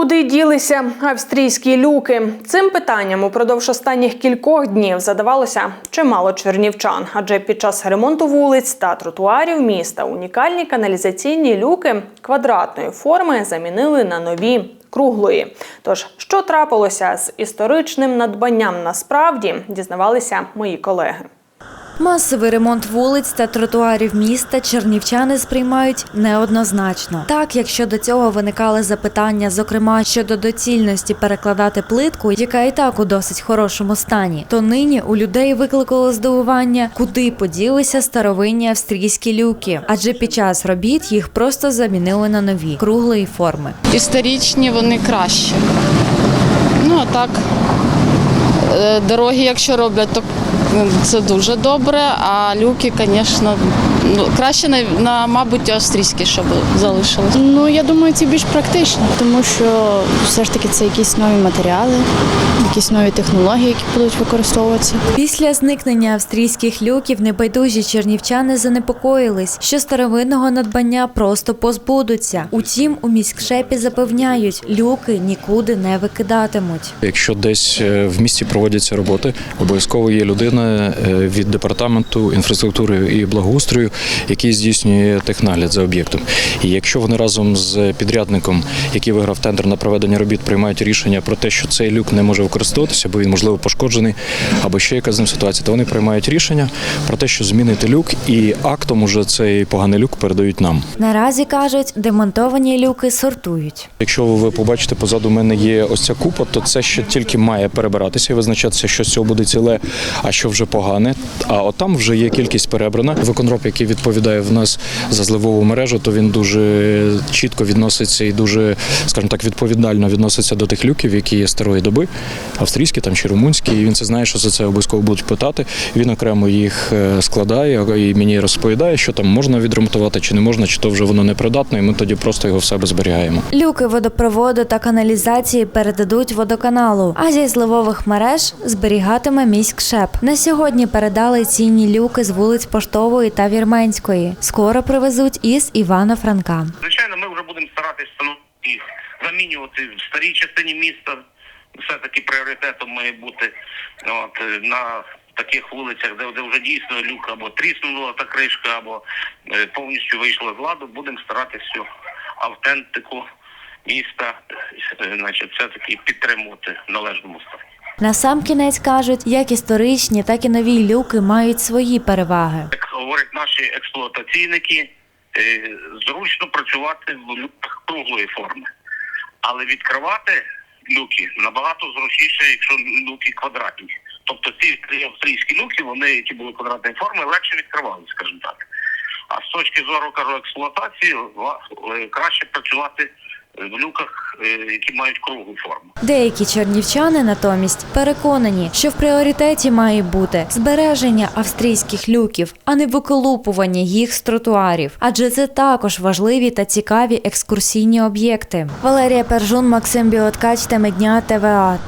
Куди ділися австрійські люки? Цим питанням упродовж останніх кількох днів задавалося чимало чернівчан, адже під час ремонту вулиць та тротуарів міста унікальні каналізаційні люки квадратної форми замінили на нові круглої. Тож, що трапилося з історичним надбанням насправді, дізнавалися мої колеги. Масовий ремонт вулиць та тротуарів міста чернівчани сприймають неоднозначно. Так, якщо до цього виникали запитання, зокрема щодо доцільності перекладати плитку, яка і так у досить хорошому стані, то нині у людей викликало здивування, куди поділися старовинні австрійські люки, адже під час робіт їх просто замінили на нові круглої форми. Історичні вони кращі. Ну а так, е, дороги, якщо роблять, то це дуже добре. А люки, звісно, краще на, на мабуть, австрійські, щоб залишилось. Ну я думаю, ці більш практичні, тому що все ж таки це якісь нові матеріали, якісь нові технології, які будуть використовуватися. Після зникнення австрійських люків небайдужі чернівчани занепокоїлись, що старовинного надбання просто позбудуться. Утім, у міськшепі запевняють, люки нікуди не викидатимуть. Якщо десь е, в місті проводяться роботи, обов'язково є людина е, від департаменту інфраструктури і благоустрою, який здійснює технагляд за об'єктом. І якщо вони разом з підрядником, який виграв тендер на проведення робіт, приймають рішення про те, що цей люк не може використовуватися, бо він можливо пошкоджений, або ще якась з ним ситуація, то вони приймають рішення про те, що змінити люк, і актом уже цей поганий люк передають нам. Наразі кажуть, демонтовані люки сортують. Якщо ви побачите, позаду мене є ось ця купа, то це ще тільки має перебиратися і визначатися, що з цього буде ціле, а що вже погане. А от там вже є кількість перебрана. Виконроб, який відповідає в нас за зливову мережу, то він дуже чітко відноситься і дуже, скажімо так, відповідально відноситься до тих люків, які є старої доби, австрійські там чи румунські. І він це знає, що за це обов'язково будуть питати. Він окремо їх е, складає і мені розповідає, що там можна відремонтувати чи не можна, чи то вже воно непридатне, і ми тоді просто його в себе зберігаємо. Люки водопроводу та каналізації передадуть водоканалу, а зі зливових мереж зберігатиме міськшеп. На сьогодні передали цінні люки з вулиць Поштової та Вірменської. Скоро привезуть із Івано-Франка. Звичайно, ми вже будемо старатися встановити їх, замінювати в старій частині міста. Все-таки пріоритетом має бути от, е, на таких вулицях, де, де вже дійсно люк або тріснула та кришка, або е, повністю вийшла з ладу. Будемо старатися автентику міста, е, значить, все-таки підтримувати в належному стані. На сам кінець кажуть, як історичні, так і нові люки мають свої переваги. Говорять наші експлуатаційники, е, зручно працювати в люках круглої форми. Але відкривати люки набагато зручніше, якщо люки квадратні. Тобто ці три австрійські люки, вони, які були квадратної форми, легше відкривали, скажімо так. А з точки зору кажу, експлуатації е, краще працювати в люках, е, які мають круглу форму. Деякі чернівчани натомість переконані, що в пріоритеті має бути збереження австрійських люків, а не виколупування їх з тротуарів, адже це також важливі та цікаві екскурсійні об'єкти. Валерія Пержун, Максим Біоткач, Темедня, ТВА.